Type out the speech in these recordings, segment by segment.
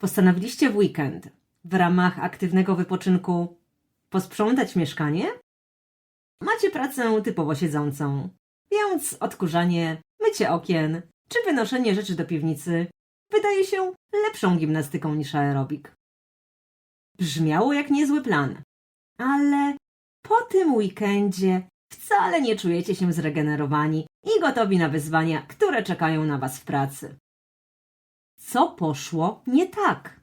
Postanowiliście w weekend w ramach aktywnego wypoczynku posprzątać mieszkanie? Macie pracę typowo siedzącą, więc odkurzanie, mycie okien czy wynoszenie rzeczy do piwnicy wydaje się lepszą gimnastyką niż aerobik. Brzmiało jak niezły plan, ale po tym weekendzie wcale nie czujecie się zregenerowani i gotowi na wyzwania, które czekają na Was w pracy. Co poszło nie tak?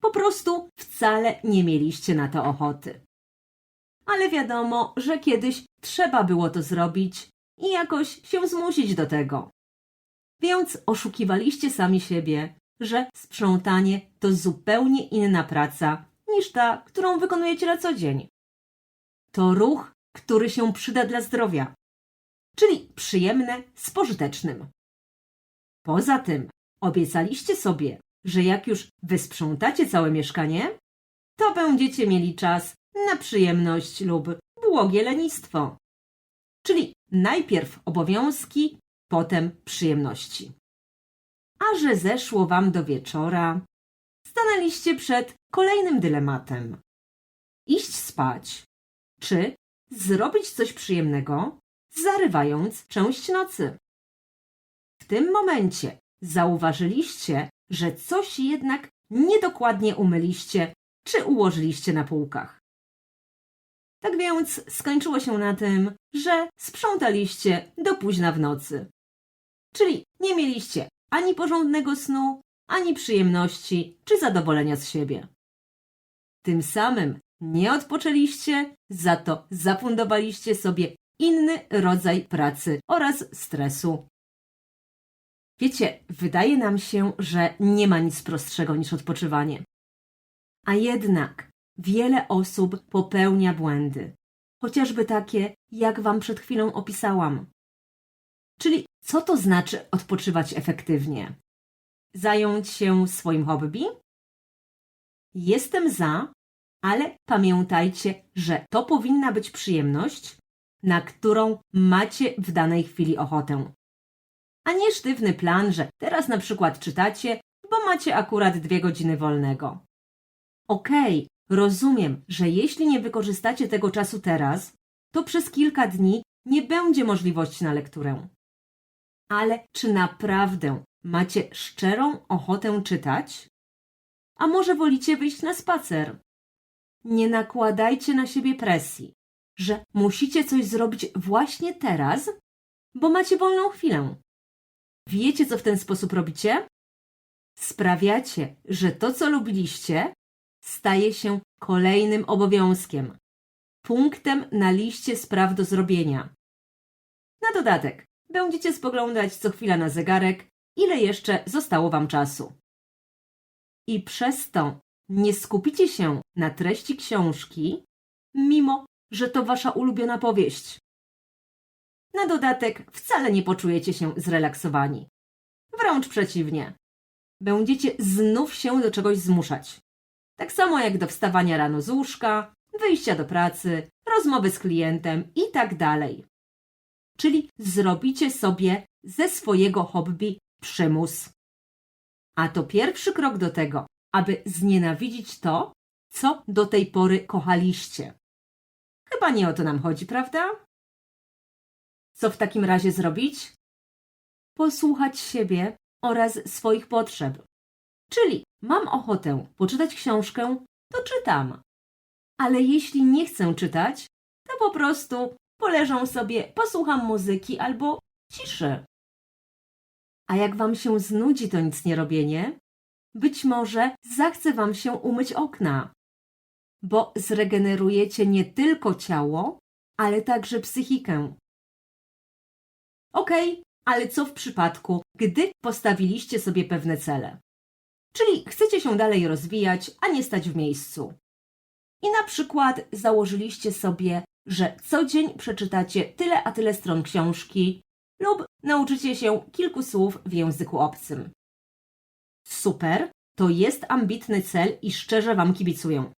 Po prostu wcale nie mieliście na to ochoty. Ale wiadomo, że kiedyś trzeba było to zrobić i jakoś się zmusić do tego. Więc oszukiwaliście sami siebie, że sprzątanie to zupełnie inna praca niż ta, którą wykonujecie na co dzień. To ruch, który się przyda dla zdrowia, czyli przyjemne z pożytecznym. Poza tym obiecaliście sobie, że jak już wysprzątacie całe mieszkanie, to będziecie mieli czas na przyjemność lub błogie lenistwo. Czyli najpierw obowiązki, potem przyjemności. A że zeszło wam do wieczora, stanęliście przed kolejnym dylematem. Iść spać, czy zrobić coś przyjemnego, zarywając część nocy. W tym momencie zauważyliście, że coś jednak niedokładnie umyliście czy ułożyliście na półkach. Tak więc skończyło się na tym, że sprzątaliście do późna w nocy. Czyli nie mieliście ani porządnego snu, ani przyjemności czy zadowolenia z siebie. Tym samym nie odpoczęliście, za to zafundowaliście sobie inny rodzaj pracy oraz stresu. Wiecie, wydaje nam się, że nie ma nic prostszego niż odpoczywanie. A jednak wiele osób popełnia błędy, chociażby takie, jak Wam przed chwilą opisałam. Czyli co to znaczy odpoczywać efektywnie? Zająć się swoim hobby? Jestem za, ale pamiętajcie, że to powinna być przyjemność, na którą macie w danej chwili ochotę. A nie sztywny plan, że teraz na przykład czytacie, bo macie akurat dwie godziny wolnego. Okej, rozumiem, że jeśli nie wykorzystacie tego czasu teraz, to przez kilka dni nie będzie możliwości na lekturę. Ale czy naprawdę macie szczerą ochotę czytać? A może wolicie wyjść na spacer? Nie nakładajcie na siebie presji, że musicie coś zrobić właśnie teraz, bo macie wolną chwilę. Wiecie, co w ten sposób robicie? Sprawiacie, że to, co lubiliście, staje się kolejnym obowiązkiem, punktem na liście spraw do zrobienia. Na dodatek, będziecie spoglądać co chwila na zegarek, ile jeszcze zostało Wam czasu. I przez to nie skupicie się na treści książki, mimo że to Wasza ulubiona powieść. Na dodatek wcale nie poczujecie się zrelaksowani. Wręcz przeciwnie. Będziecie znów się do czegoś zmuszać. Tak samo jak do wstawania rano z łóżka, wyjścia do pracy, rozmowy z klientem i tak dalej. Czyli zrobicie sobie ze swojego hobby przymus. A to pierwszy krok do tego, aby znienawidzić to, co do tej pory kochaliście. Chyba nie o to nam chodzi, prawda? Co w takim razie zrobić? Posłuchać siebie oraz swoich potrzeb. Czyli mam ochotę poczytać książkę, to czytam. Ale jeśli nie chcę czytać, to po prostu poleżę sobie, posłucham muzyki albo ciszy. A jak wam się znudzi to nic nie robienie, być może zachce wam się umyć okna, bo zregenerujecie nie tylko ciało, ale także psychikę. Okej, ale co w przypadku, gdy postawiliście sobie pewne cele? Czyli chcecie się dalej rozwijać, a nie stać w miejscu. I na przykład założyliście sobie, że co dzień przeczytacie tyle a tyle stron książki lub nauczycie się kilku słów w języku obcym. Super, to jest ambitny cel i szczerze Wam kibicuję.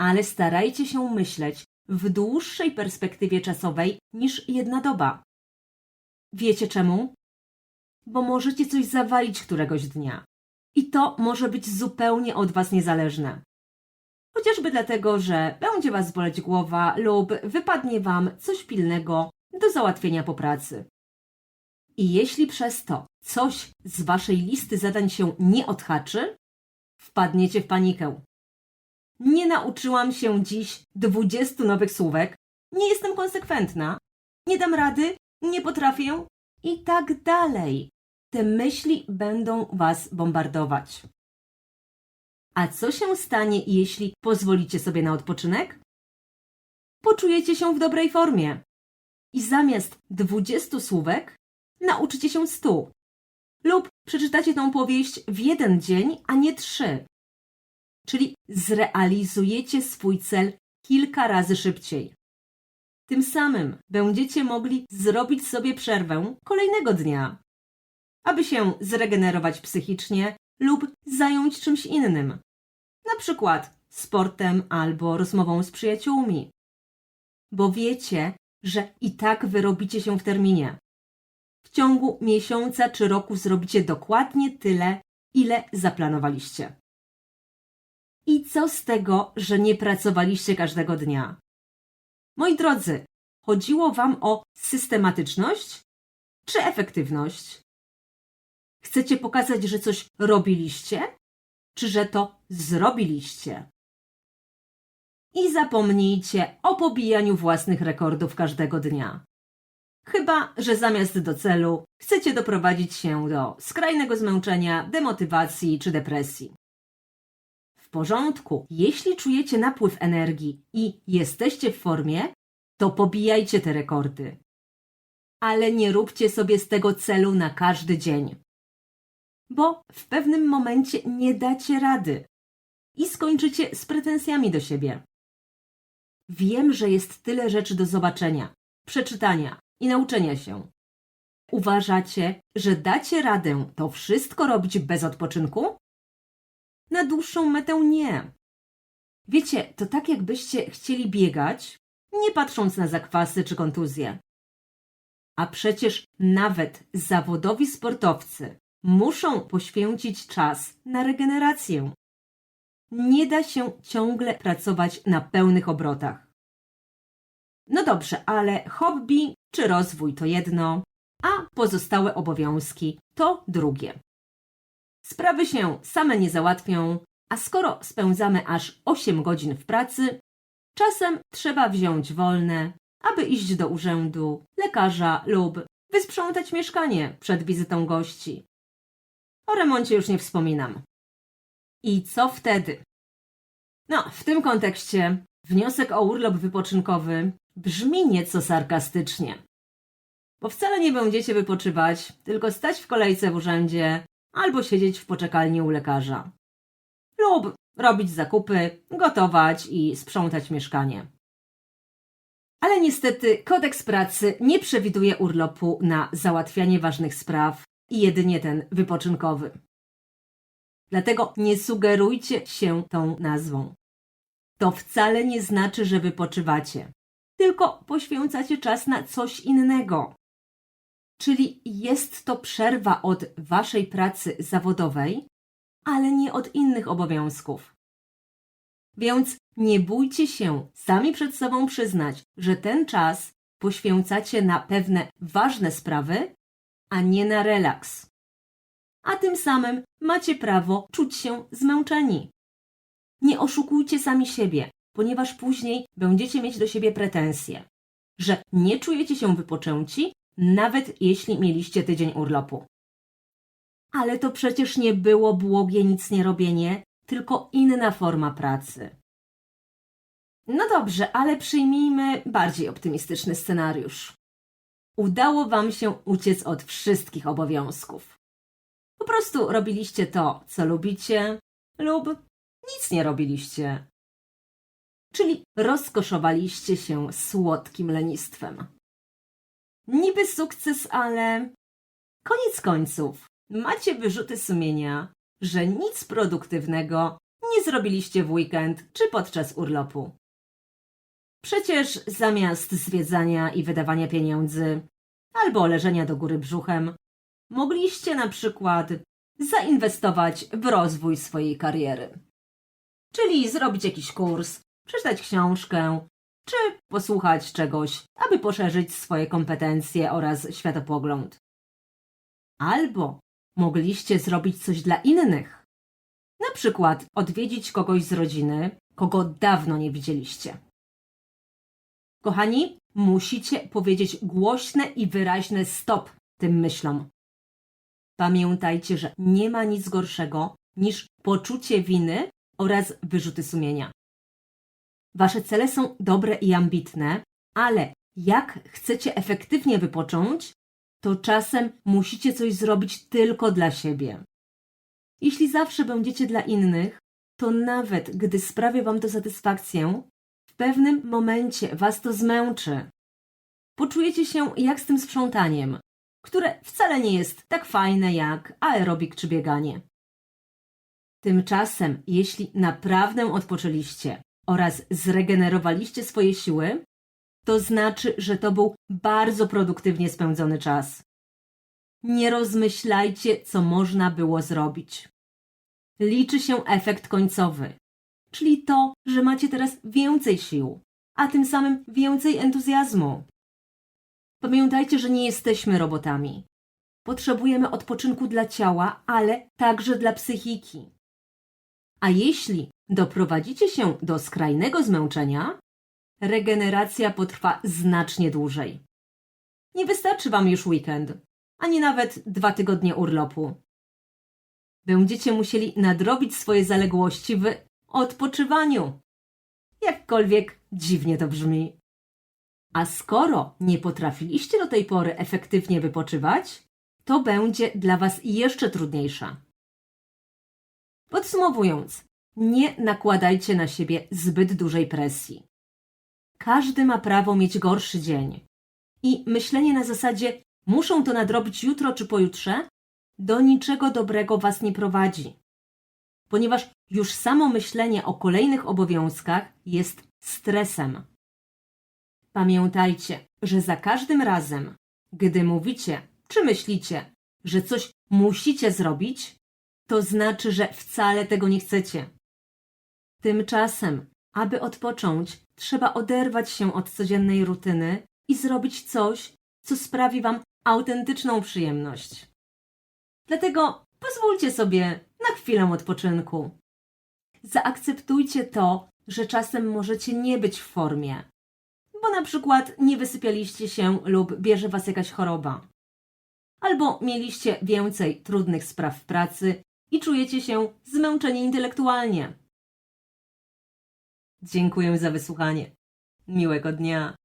Ale starajcie się myśleć w dłuższej perspektywie czasowej niż jedna doba. Wiecie czemu? Bo możecie coś zawalić któregoś dnia. I to może być zupełnie od Was niezależne. Chociażby dlatego, że będzie Was boleć głowa lub wypadnie Wam coś pilnego do załatwienia po pracy. I jeśli przez to coś z Waszej listy zadań się nie odhaczy, wpadniecie w panikę. Nie nauczyłam się dziś 20 nowych słówek, nie jestem konsekwentna, nie dam rady, nie potrafię i tak dalej. Te myśli będą Was bombardować. A co się stanie, jeśli pozwolicie sobie na odpoczynek? Poczujecie się w dobrej formie i zamiast 20 słówek nauczycie się 100. Lub przeczytacie tą powieść w jeden dzień, a nie trzy. Czyli zrealizujecie swój cel kilka razy szybciej. Tym samym będziecie mogli zrobić sobie przerwę kolejnego dnia, aby się zregenerować psychicznie lub zająć czymś innym, na przykład sportem albo rozmową z przyjaciółmi. Bo wiecie, że i tak wyrobicie się w terminie. W ciągu miesiąca czy roku zrobicie dokładnie tyle, ile zaplanowaliście. I co z tego, że nie pracowaliście każdego dnia? Moi drodzy, chodziło Wam o systematyczność czy efektywność? Chcecie pokazać, że coś robiliście, czy że to zrobiliście? I zapomnijcie o pobijaniu własnych rekordów każdego dnia. Chyba, że zamiast do celu chcecie doprowadzić się do skrajnego zmęczenia, demotywacji czy depresji. W porządku, jeśli czujecie napływ energii i jesteście w formie, to pobijajcie te rekordy. Ale nie róbcie sobie z tego celu na każdy dzień. Bo w pewnym momencie nie dacie rady i skończycie z pretensjami do siebie. Wiem, że jest tyle rzeczy do zobaczenia, przeczytania i nauczenia się. Uważacie, że dacie radę to wszystko robić bez odpoczynku? Na dłuższą metę nie. Wiecie, to tak jakbyście chcieli biegać, nie patrząc na zakwasy czy kontuzje. A przecież nawet zawodowi sportowcy muszą poświęcić czas na regenerację. Nie da się ciągle pracować na pełnych obrotach. No dobrze, ale hobby czy rozwój to jedno, a pozostałe obowiązki to drugie. Sprawy się same nie załatwią, a skoro spędzamy aż 8 godzin w pracy, czasem trzeba wziąć wolne, aby iść do urzędu, lekarza lub wysprzątać mieszkanie przed wizytą gości. O remoncie już nie wspominam. I co wtedy? No, w tym kontekście wniosek o urlop wypoczynkowy brzmi nieco sarkastycznie. Bo wcale nie będziecie wypoczywać, tylko stać w kolejce w urzędzie albo siedzieć w poczekalni u lekarza. Lub robić zakupy, gotować i sprzątać mieszkanie. Ale niestety kodeks pracy nie przewiduje urlopu na załatwianie ważnych spraw i jedynie ten wypoczynkowy. Dlatego nie sugerujcie się tą nazwą. To wcale nie znaczy, że wypoczywacie, tylko poświęcacie czas na coś innego. Czyli jest to przerwa od waszej pracy zawodowej, ale nie od innych obowiązków. Więc nie bójcie się sami przed sobą przyznać, że ten czas poświęcacie na pewne ważne sprawy, a nie na relaks. A tym samym macie prawo czuć się zmęczeni. Nie oszukujcie sami siebie, ponieważ później będziecie mieć do siebie pretensje, że nie czujecie się wypoczęci, nawet jeśli mieliście tydzień urlopu. Ale to przecież nie było błogie nic nie robienie, tylko inna forma pracy. No dobrze, ale przyjmijmy bardziej optymistyczny scenariusz. Udało Wam się uciec od wszystkich obowiązków. Po prostu robiliście to, co lubicie, lub nic nie robiliście. Czyli rozkoszowaliście się słodkim lenistwem. Niby sukces, ale koniec końców macie wyrzuty sumienia, że nic produktywnego nie zrobiliście w weekend czy podczas urlopu. Przecież zamiast zwiedzania i wydawania pieniędzy albo leżenia do góry brzuchem, mogliście na przykład zainwestować w rozwój swojej kariery. Czyli zrobić jakiś kurs, przeczytać książkę, czy posłuchać czegoś, aby poszerzyć swoje kompetencje oraz światopogląd. Albo mogliście zrobić coś dla innych. Na przykład odwiedzić kogoś z rodziny, kogo dawno nie widzieliście. Kochani, musicie powiedzieć głośne i wyraźne stop tym myślom. Pamiętajcie, że nie ma nic gorszego niż poczucie winy oraz wyrzuty sumienia. Wasze cele są dobre i ambitne, ale jak chcecie efektywnie wypocząć, to czasem musicie coś zrobić tylko dla siebie. Jeśli zawsze będziecie dla innych, to nawet gdy sprawia wam to satysfakcję, w pewnym momencie was to zmęczy. Poczujecie się jak z tym sprzątaniem, które wcale nie jest tak fajne jak aerobik czy bieganie. Tymczasem, jeśli naprawdę odpoczęliście oraz zregenerowaliście swoje siły, to znaczy, że to był bardzo produktywnie spędzony czas. Nie rozmyślajcie, co można było zrobić. Liczy się efekt końcowy, czyli to, że macie teraz więcej sił, a tym samym więcej entuzjazmu. Pamiętajcie, że nie jesteśmy robotami. Potrzebujemy odpoczynku dla ciała, ale także dla psychiki. A jeśli doprowadzicie się do skrajnego zmęczenia, regeneracja potrwa znacznie dłużej. Nie wystarczy Wam już weekend, ani nawet dwa tygodnie urlopu. Będziecie musieli nadrobić swoje zaległości w odpoczywaniu. Jakkolwiek dziwnie to brzmi. A skoro nie potrafiliście do tej pory efektywnie wypoczywać, to będzie dla Was jeszcze trudniejsza. Podsumowując, nie nakładajcie na siebie zbyt dużej presji. Każdy ma prawo mieć gorszy dzień. I myślenie na zasadzie muszą to nadrobić jutro czy pojutrze do niczego dobrego Was nie prowadzi. Ponieważ już samo myślenie o kolejnych obowiązkach jest stresem. Pamiętajcie, że za każdym razem, gdy mówicie czy myślicie, że coś musicie zrobić, to znaczy, że wcale tego nie chcecie. Tymczasem, aby odpocząć, trzeba oderwać się od codziennej rutyny i zrobić coś, co sprawi Wam autentyczną przyjemność. Dlatego pozwólcie sobie na chwilę odpoczynku. Zaakceptujcie to, że czasem możecie nie być w formie, bo na przykład nie wysypialiście się lub bierze Was jakaś choroba. Albo mieliście więcej trudnych spraw w pracy i czujecie się zmęczeni intelektualnie. Dziękuję za wysłuchanie. Miłego dnia.